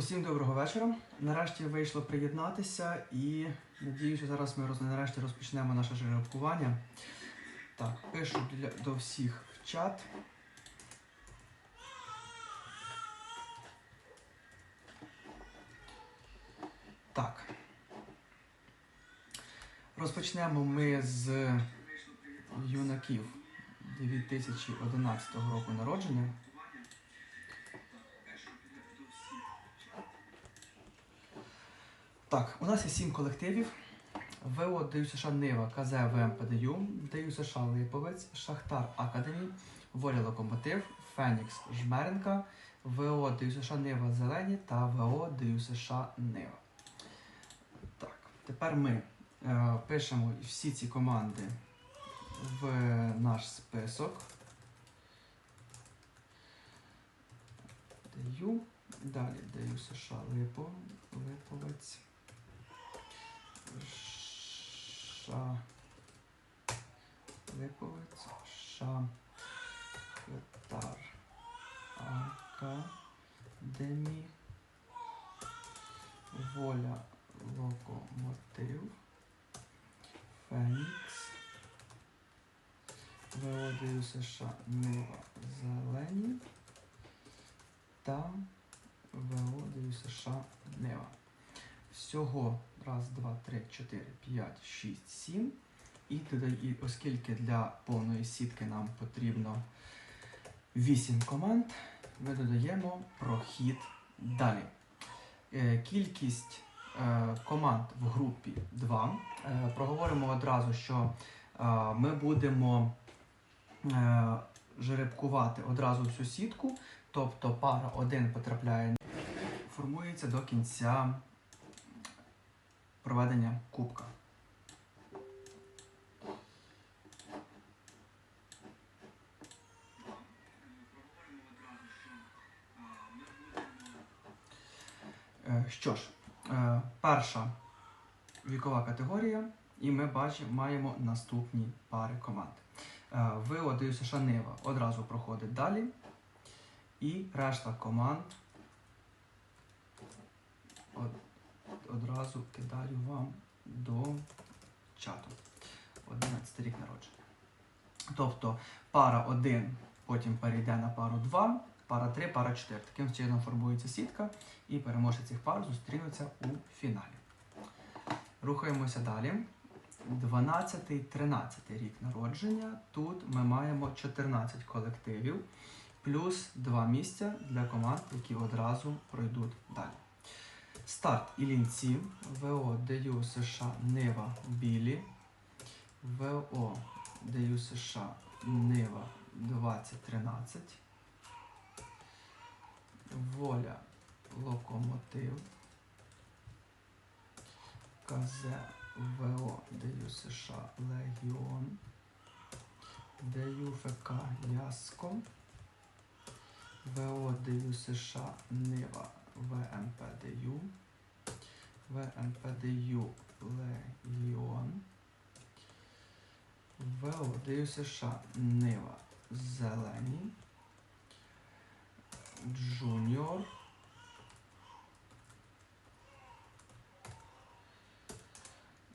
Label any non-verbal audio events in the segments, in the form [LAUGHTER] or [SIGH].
Усім доброго вечора. Нарешті вийшло приєднатися і надіюся, зараз ми роз- нарешті розпочнемо наше жеребкування. Так, пишу для, до всіх в чат. Так. Розпочнемо ми з юнаків 2011 року народження. Так, у нас є сім колективів. ВО ДЮ США Нива, КЗ ВМ ПДЮ, ДЮ США Липовець, Шахтар Академі, Воля Локомотив, Фенікс Жмеренка, ВО ДЮ США Нива Зелені та ВО ДЮ США Нива. Так, тепер ми е, пишемо всі ці команди в наш список. ДЮ. Далі ДЮ США Липо, Липовець. Ша. Липовець. Ша. Хитар. Академі. Воля. Локомотив. Фенікс. ВОДЮ США Нива Зелені та ВОДЮ США Нива. Всього раз, два, три, чотири, п'ять, шість, сім. І і оскільки для повної сітки нам потрібно 8 команд, ми додаємо прохід далі. Е, Кількість е, команд в групі 2. Е, Проговоримо одразу, що ми будемо жеребкувати одразу всю сітку, тобто пара 1 потрапляє, формується до кінця проведення кубка. Е, Що ж, е, перша вікова категорія, і ми бачимо, маємо наступні пари команд. Е, ДЮ США одразу проходить далі, і решта команд одразу кидаю вам до чату. 11 рік народження. Тобто пара 1 потім перейде на пару 2, пара 3, пара 4. Таким чином формується сітка, і переможці цих пар зустрінуться у фіналі. Рухаємося далі. 12-13 рік народження. Тут ми маємо 14 колективів, плюс 2 місця для команд, які одразу пройдуть далі. Старт Іллінці, ВО ДЮ США Нива Білі, ВО ДЮ США Нива 2013, Воля Локомотив, КЗ ВО ДЮ США Легіон, ДЮ ФК Яско, ВО ДЮ США Нива ВМПДЮ, ВМПДЮ Легіон, ВО ДЮ США Нива Зелені, Джуніор,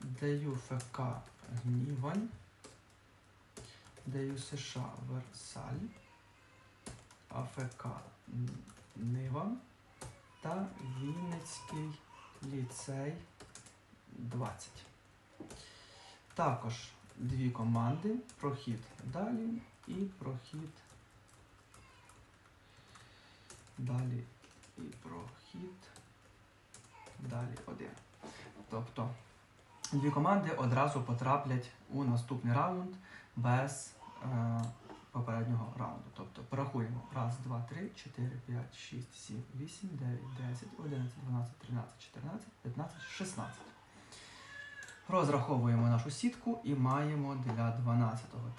ДЮ ФК Гнівань, ДЮ США Версаль, АФК Нива та Вінницький ліцей 20. Також дві команди, прохід далі і прохід далі і прохід далі один. Тобто дві команди одразу потраплять у наступний раунд без е, попереднього раунду. Тобто порахуємо. Раз, два, три, чотири, п'ять, шість, сім, вісім, дев'ять, десять, одинадцять, дванадцять, тринадцять, чотирнадцять, п'ятнадцять, шістнадцять. Розраховуємо нашу сітку і маємо для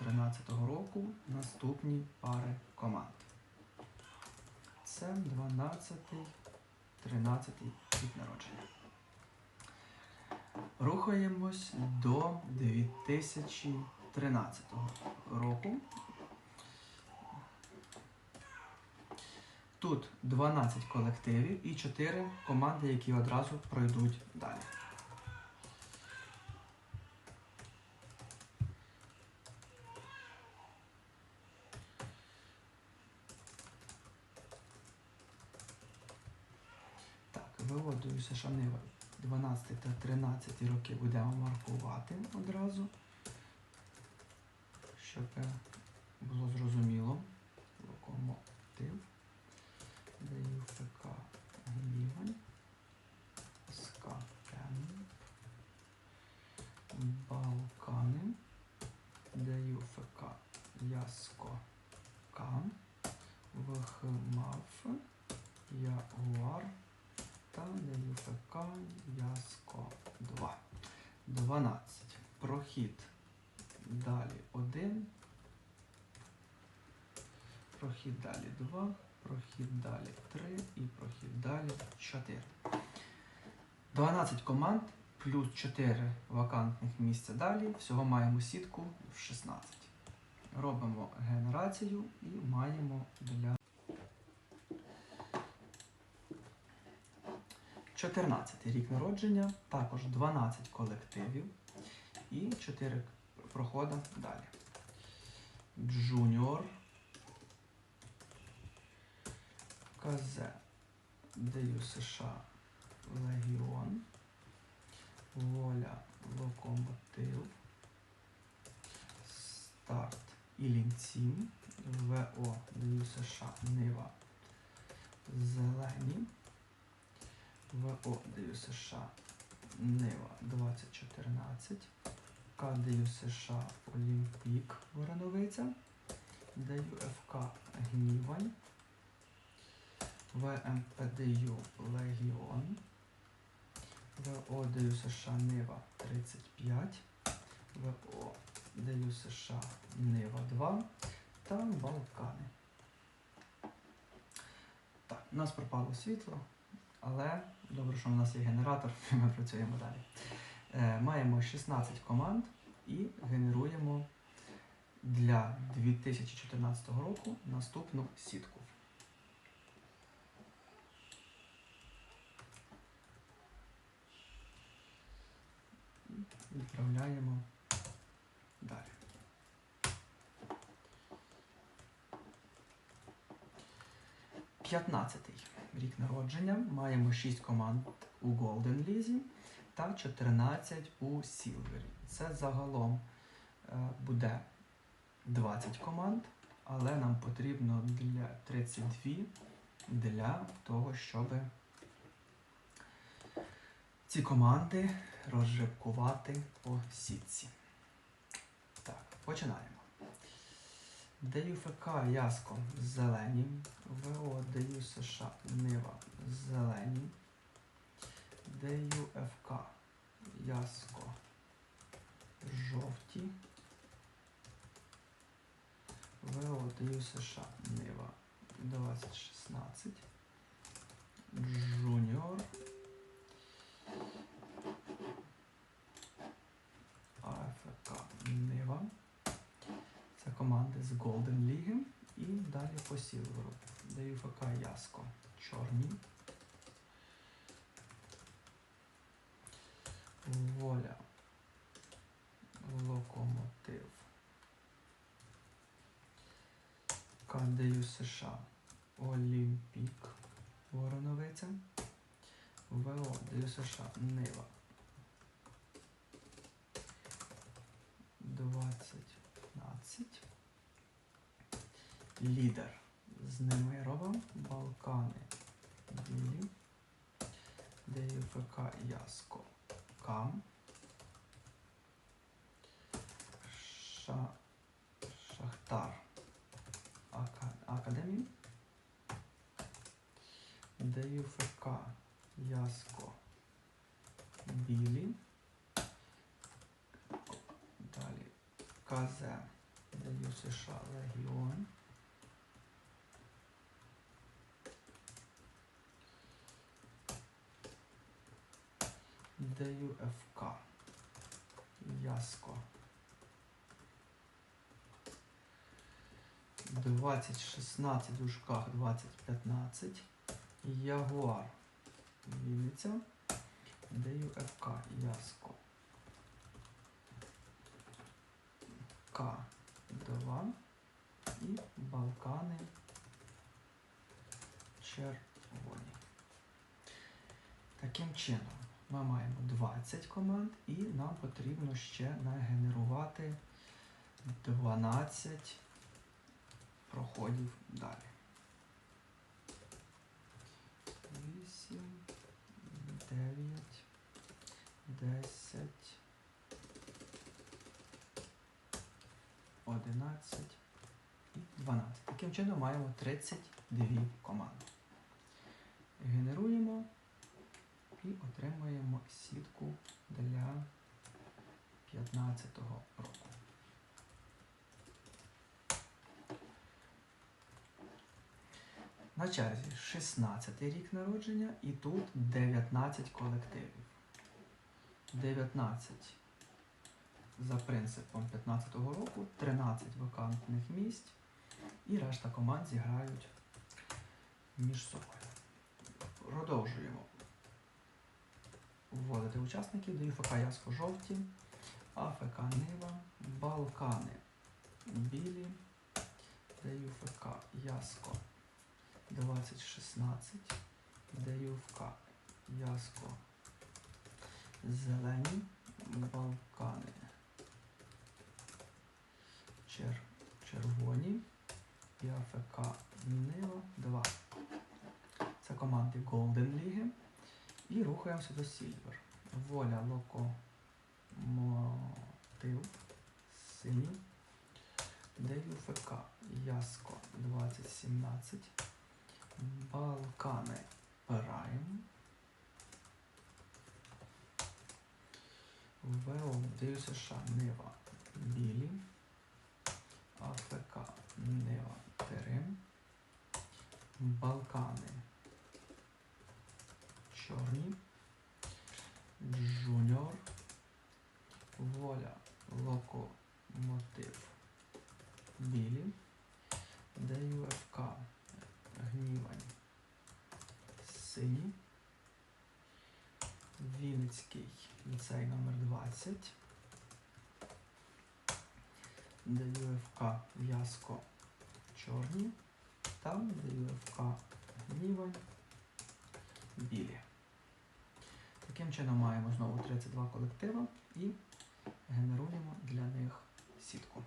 12-13 року наступні пари команд. Це 12, 13 рік народження. Рухаємось до 2013 року. Тут 12 колективів і 4 команди, які одразу пройдуть далі. Виводою Шанива 12 та 13 роки будемо маркувати одразу, щоб було зрозуміло. Локомотив, ДЮФК Гнівань, СК Кемп, Балкани, ДЮФК Яско Кан, ВХМАФ, Ягуар та ДЮФК Яско 2. 12. Прохід далі 1. Прохід далі 2, прохід далі 3 і прохід далі 4. 12 команд плюс 4 вакантних місця далі. Всього маємо сітку в 16. Робимо генерацію і маємо для 14 рік народження, також 12 колективів і 4 проходи далі. Джуніор. КЗ Даю США Легіон, Воля Локомотив, Старт Ілінці, ВО США Нива. Зелені, ВО США Нива 2014, КДЮ США Олімпік Вороновиця, Даю ФК Гнівань. ВМПДЮ Легіон, ВОДЮ США Нива 35, ВОДЮ США Нива 2 та Балкани. Так, у нас пропало світло, але добре, що у нас є генератор, [LAUGHS] ми працюємо далі. Е, маємо 16 команд і генеруємо для 2014 року наступну сітку. Відправляємо 15-й рік народження. Маємо 6 команд у Golden Лізі та 14 у Silver. Це загалом е, буде 20 команд, але нам потрібно для 32 для того, щоб ці команди розживкувати по сітці. Так, починаємо. ДЮФК Яско зелені, ВО ДЮ США Нива зелені, ДЮФК Яско жовті, ВО ДЮ США Нива 2016, Джуніор. АФК Нива. Це команди з Golden League. І далі по Сілверу. Даю ФК Яско. Чорні. Воля. Локомотив. КДЮ США. Олімпік. Вороновиця. ВО ДЮ США. Нива. 2015. Лідер. З Немирова, Балкани, Білі, ДЮФК Яско, Кам, Ша, Шахтар. Ака, Академі, ДЮФК Яско, Білі. Далі. Даю США Легіон. Даю ФК. Яско. 2016 в дужках 2015. Ягуар. Вінниця. ДЮФК. Яско. К2 і Балкани червоні. Таким чином, ми маємо 20 команд і нам потрібно ще нагенерувати 12 проходів далі. 8, 9, 10, 11 і 12. Таким чином маємо 32 команди. Генеруємо і отримуємо сітку для 2015 року. На черзі 16 рік народження і тут 19 колективів. 19 за принципом 15-го року, 13 вакантних місць і решта команд зіграють між собою. Продовжуємо вводити учасників до ЮФК Яско жовті, АФК Нива, Балкани білі, ДЮФК Яско 2016, ДЮФК Яско зелені, Балкани чер, червоні і АФК Нива 2. Це команди Golden Ліги. І рухаємося до Silver. Воля Локомотив сині. ДЮФК Яско 2017. Балкани Прайм. ВО ДЮ США Нива Білі. АФК Нива Терим. Балкани Чорні. Джуніор. Воля Локомотив. Білі. ДЮФК Гнівань. Сині. Вінницький ліцей номер 20. ДЮФК В'язко Чорні та ДЮФК Гнівань білі. Таким чином маємо знову 32 колектива і генеруємо для них сітку.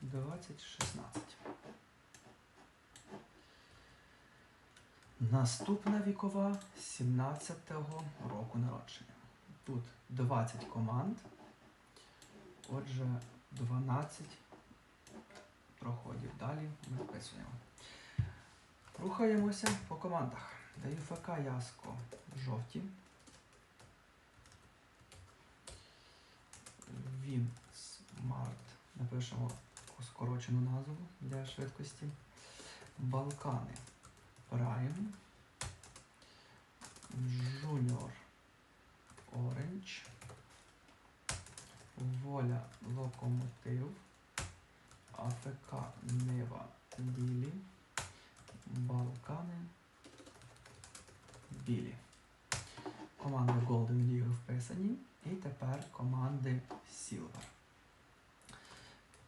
Двадцять шістнадцять. Наступна вікова 17-го року народження. Тут 20 команд. Отже, 12 проходів. Далі ми вписуємо. Рухаємося по командах. Даю ФК Яско жовті. Він Смарт. Напишемо скорочену назву для швидкості. Балкани Прайм. Junior Orange. Воля Локомотив. АФК Нива білі, Балкани білі. Команди Golden League вписані. І тепер команди Silver.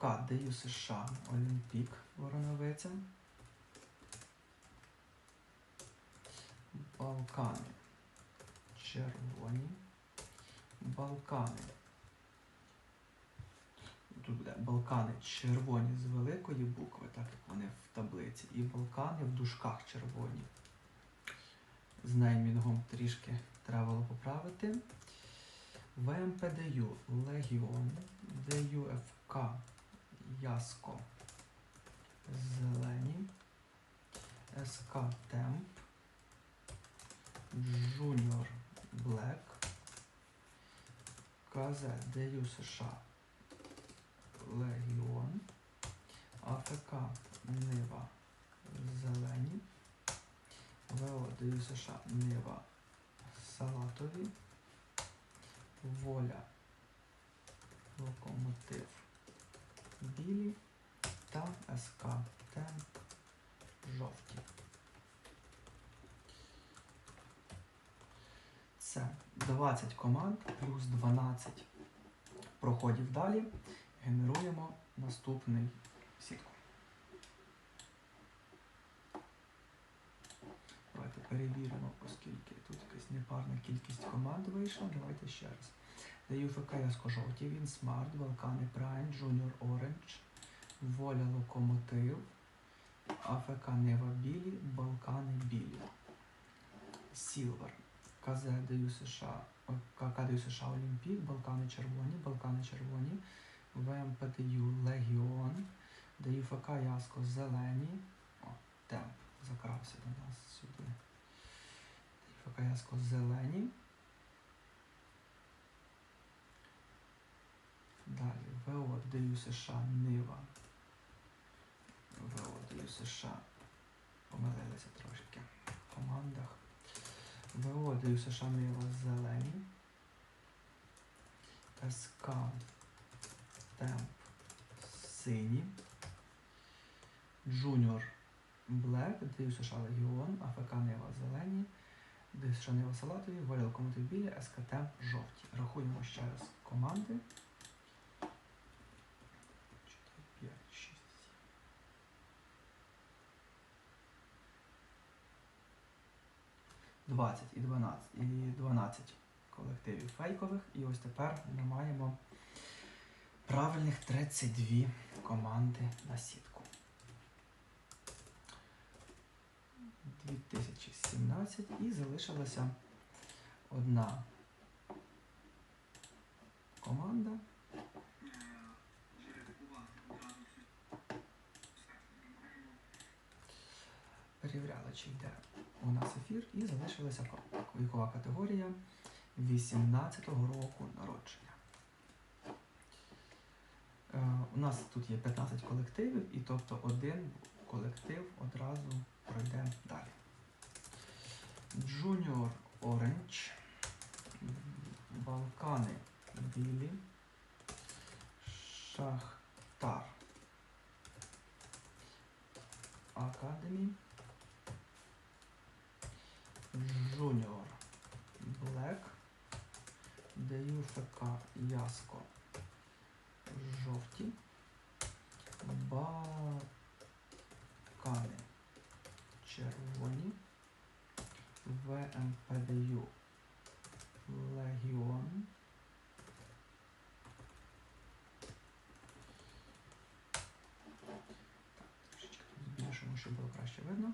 КДЮ США Олімпік Вороновиця. Балкани червоні. Балкани. Тут буде Балкани червоні з великої букви, так як вони в таблиці, і Балкани в дужках червоні. З неймінгом трішки треба було поправити. ВМПДЮ Легіон, ДЮФК Яско. Зелені, СК Темп, Junior Блек, КЗ ДЮ США? Легіон, АФК Нива Зелені, ВО ДЮ США? Нива Салатові, Воля локомотив білі та СК Темп жовті. Це 20 команд плюс 12 проходів далі. Генеруємо наступний сітку. Давайте перевіримо, оскільки тут якась непарна кількість команд вийшла. Давайте ще раз. Даю ФК Яско-жовті, він Смарт, Балкани Прайм, Junior Orange, Воля Локомотив, АФК Нева Білі, Балкани Білі. Сілвер. КЗ даю США, о, США Олімпік, Балкани червоні, Балкани червоні, ВМПДЮ Легіон, даю ФК Яско зелені. О, темп закрався до нас сюди. Даю ФК Яско зелені. Далі ВО даю США Нива. ВО даю США. Помилилися трошки в командах. ВО даю США Нива зелені. СК Темп сині. Junior Black, даю США Легіон, АФК Нива зелені. США Нива салатові, Воля Локомотив білі, СК Темп жовті. Рахуємо ще раз команди. 20 і 12 і 12 колективів фейкових. І ось тепер ми маємо правильних 32 команди на сітку. 2017 і залишилася одна команда. Перевіряла, чи йде у нас ефір, і залишилася вікова категорія 18-го року народження. Е, у нас тут є 15 колективів, і тобто один колектив одразу пройде далі. Junior Orange, Балкани Білі, Шахтар Академі, Junior Black, даю ФК Яско жовті, Балкани червоні, ВМПДЮ Легіон. Трішечки тут збільшимо, щоб було краще видно.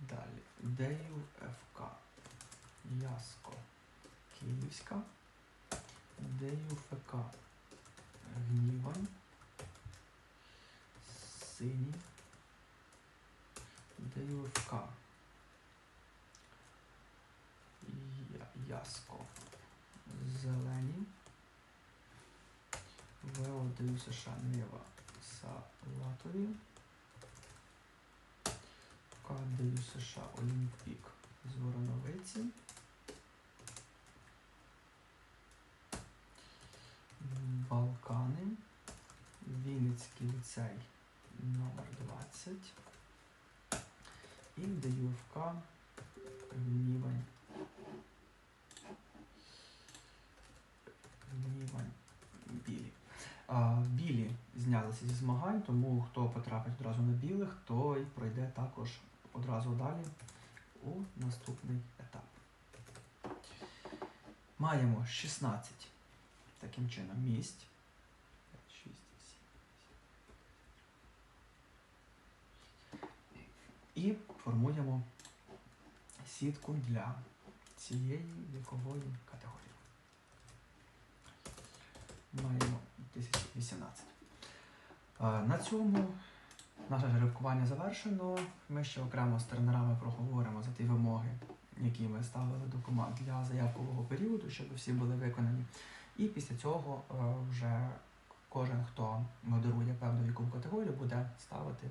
Далі. Дею ФК. Яско. Київська. Дею ФК. Гнівань. Синій. Дею ФК. Яско. Зелені. ВО даю США Нива Салатові. КА даю США Олімпік з Вороновиці. Балкани. Вінницький ліцей номер 20. І даю ФК Гнівань. Гнівань білі. А, білі знялися зі змагань, тому хто потрапить одразу на білих, той пройде також одразу далі у наступний етап. Маємо 16 таким чином місць. 5, 6, 7. І формуємо сітку для цієї вікової категорії. Маємо 2018. Е, На цьому наше жеребкування завершено. Ми ще окремо з тренерами проговоримо за ті вимоги, які ми ставили до команд для заявкового періоду, щоб всі були виконані. І після цього е, вже кожен, хто модерує певну вікову категорію, буде ставити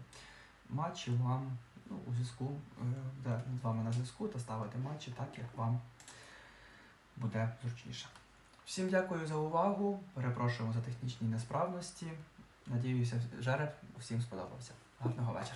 матчі вам ну, у зв'язку, е, буде з вами на зв'язку та ставити матчі так, як вам буде зручніше. Всім дякую за увагу. Перепрошуємо за технічні несправності. Надіюся, жереб усім сподобався. Гарного вечора.